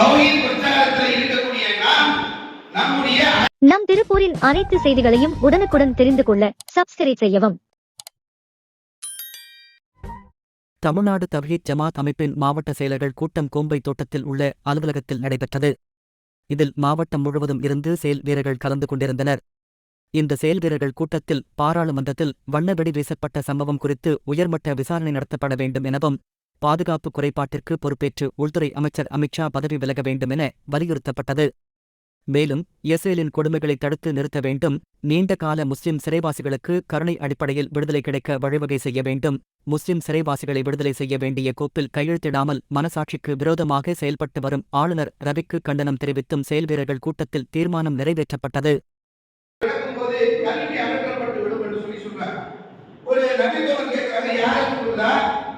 நாம் நம்முடைய நம் திருப்பூரின் அனைத்து செய்திகளையும் உடனுக்குடன் தெரிந்து கொள்ள சப்ஸ்கிரைப் செய்யவும். தமிழ்நாடு தவ்ஹீத் ஜமாத் அமைப்பின் மாவட்ட செயலர்கள் கூட்டம் கோம்பை தோட்டத்தில் உள்ள அலுவலகத்தில் நடைபெற்றது. இதில் மாவட்டம் முழுவதும் இருந்து செயல் வீரர்கள் கலந்து கொண்டிருந்தனர். இந்த செயல் வீரர்கள் கூட்டத்தில் பாராளுமன்றத்தில் வண்ண வெடி வீசப்பட்ட சம்பவம் குறித்து உயர்மட்ட விசாரணை நடத்தப்பட வேண்டும் எனவும் பாதுகாப்பு குறைபாட்டிற்கு பொறுப்பேற்று உள்துறை அமைச்சர் அமித்ஷா பதவி விலக வேண்டும் என வலியுறுத்தப்பட்டது. மேலும் இஸ்ரேலின் கொடுமைகளை தடுத்து நிறுத்த வேண்டும் நீண்ட கால முஸ்லிம் சிறைவாசிகளுக்கு கருணை அடிப்படையில் விடுதலை கிடைக்க வழிவகை செய்ய வேண்டும் முஸ்லிம் சிறைவாசிகளை விடுதலை செய்ய வேண்டிய கோப்பில் கையெழுத்திடாமல் மனசாட்சிக்கு விரோதமாக செயல்பட்டு வரும் ஆளுநர் ரவிக்கு கண்டனம் தெரிவித்தும் செயல்வீரர்கள் கூட்டத்தில் தீர்மானம் நிறைவேற்றப்பட்டது. ஒரு கேட்கிறாங்க